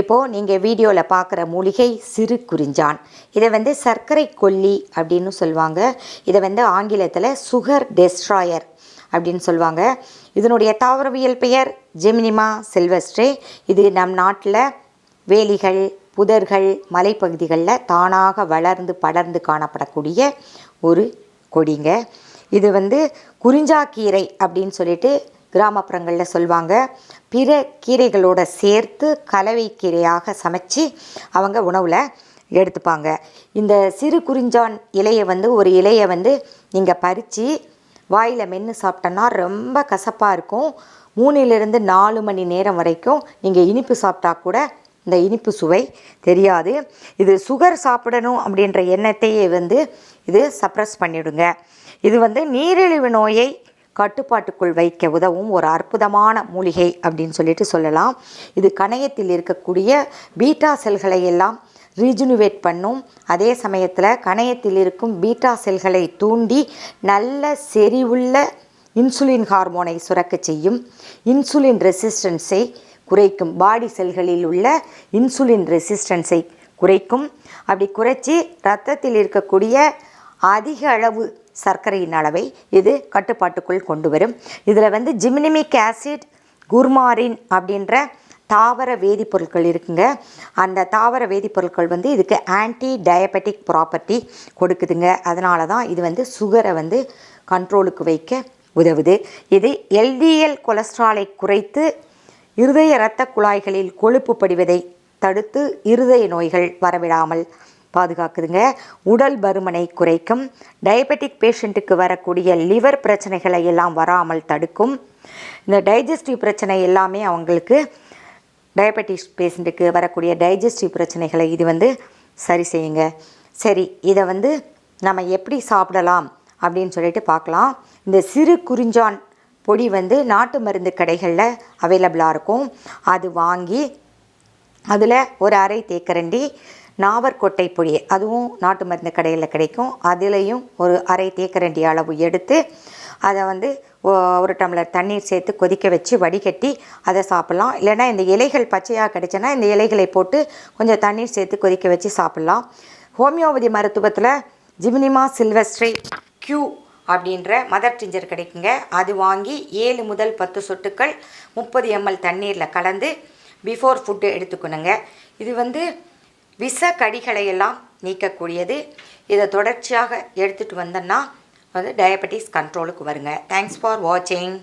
இப்போது நீங்கள் வீடியோவில் பார்க்குற மூலிகை சிறு குறிஞ்சான். இதை வந்து சர்க்கரை கொல்லி அப்படின்னு சொல்லுவாங்க. இதை வந்து ஆங்கிலத்தில் சுகர் டெஸ்ட்ராயர் அப்படின்னு சொல்லுவாங்க. இதனுடைய தாவரவியல் பெயர் ஜெமினிமா செல்வஸ்ட்ரே. இது நம் நாட்டில் வேலிகள் புதர்கள் மலைப்பகுதிகளில் தானாக வளர்ந்து படர்ந்து காணப்படக்கூடிய ஒரு கொடிங்க. இது வந்து குறிஞ்சாக்கீரை அப்படின்னு சொல்லிட்டு கிராமப்புறங்களில் சொல்லுவாங்க பிற கீரைகளோட சேர்த்து கலவை கீரையாக சமைச்சு அவங்க உணவில் எடுத்துப்பாங்க. இந்த சிறு குறிஞ்சான் இலையை வந்து ஒரு இலையை வந்து நீங்கள் பறித்து வாயில் மென்று சாப்பிட்டோன்னா ரொம்ப கசப்பாக இருக்கும். மூணிலிருந்து நாலு மணி நேரம் வரைக்கும் நீங்கள் இனிப்பு சாப்பிட்டா கூட இந்த இனிப்பு சுவை தெரியாது. இது சுகர் சாப்பிடணும் அப்படின்ற எண்ணத்தையே வந்து இது சப்ரஸ் பண்ணிவிடுங்க இது வந்து நீரிழிவு நோயை கட்டுப்பாட்டுக்குள் வைக்க உதவும் ஒரு அற்புதமான மூலிகை அப்படின்னு சொல்லிட்டு சொல்லலாம். இது கணையத்தில் இருக்கக்கூடிய பீட்டா செல்களை எல்லாம் ரீஜுனுவேட் பண்ணும். அதே சமயத்தில் கணையத்தில் இருக்கும் பீட்டா செல்களை தூண்டி நல்ல செறிவுள்ள இன்சுலின் ஹார்மோனை சுரக்க செய்யும். இன்சுலின் ரெசிஸ்டன்ஸை குறைக்கும். பாடி செல்களில் உள்ள இன்சுலின் ரெசிஸ்டன்ஸை குறைக்கும். அப்படி குறைச்சி ரத்தத்தில் இருக்கக்கூடிய அதிக அளவு சர்க்கரையின் அளவை இது கட்டுப்பாட்டுக்குள் கொண்டு வரும் இதில் வந்து ஜிமினிமிக் ஆசிட் குர்மாரின் அப்படின்ற தாவர வேதிப்பொருட்கள் இருக்குங்க. அந்த தாவர வேதிப்பொருட்கள் வந்து இதுக்கு ஆன்டி டயபெட்டிக் ப்ராப்பர்ட்டி கொடுக்குதுங்க. அதனால தான் இது வந்து சுகரை வந்து கண்ட்ரோலுக்கு வைக்க உதவுது. இது எல்டிஎல் கொலஸ்ட்ராலை குறைத்து இருதய இரத்த குழாய்களில் கொழுப்பு படிவதை தடுத்து இருதய நோய்கள் வரவிடாமல் பாதுகாக்குதுங்க. உடல் பருமனை குறைக்கும். டயபெட்டிக் பேஷண்ட்டுக்கு வரக்கூடிய லிவர் பிரச்சனைகளை எல்லாம் வராமல் தடுக்கும். இந்த டைஜஸ்டிவ் பிரச்சனை எல்லாமே அவங்களுக்கு டயபெட்டிஸ் பேஷண்ட்டுக்கு வரக்கூடிய டைஜஸ்டிவ் பிரச்சனைகளை இது வந்து சரி செய்யுங்க. சரி இதை வந்து நம்ம எப்படி சாப்பிடலாம் அப்படின்னு சொல்லிட்டு பார்க்கலாம். இந்த சிறு குறிஞ்சான் பொடி வந்து நாட்டு மருந்து கடைகளில் அவைலபிளாக இருக்கும். அது வாங்கி அதில் ஒரு அரை தேக்கரண்டி நாவற்கொட்டை பொடி அதுவும் நாட்டு மருந்து கடையில் கிடைக்கும். அதுலேயும் ஒரு அரை தேக்கரண்டி அளவு எடுத்து அதை வந்து ஒரு டம்ளர் தண்ணீர் சேர்த்து கொதிக்க வச்சு வடிகட்டி அதை சாப்பிட்லாம். இல்லைன்னா இந்த இலைகள் பச்சையாக கிடைச்சேன்னா இந்த இலைகளை போட்டு கொஞ்சம் தண்ணீர் சேர்த்து கொதிக்க வச்சு சாப்பிட்லாம். ஹோமியோபதி மருத்துவத்தில் ஜிமினிமா சில்வஸ்ட்ரே கியூ அப்படின்ற மதர் டிஞ்சர் கிடைக்குங்க. அது வாங்கி ஏழு முதல் பத்து சொட்டுக்கள் முப்பது எம்எல் தண்ணீரில் கலந்து பிஃபோர் ஃபுட்டு எடுத்துக்கணுங்க. இது வந்து விஷ கடிகளை எல்லாம் நீக்கக்கூடியது. இதை தொடர்ச்சியாக எடுத்துகிட்டு வந்தோன்னா வந்து டயபெட்டிஸ் கண்ட்ரோலுக்கு வருங்க. தேங்க்ஸ் ஃபார் வாட்சிங்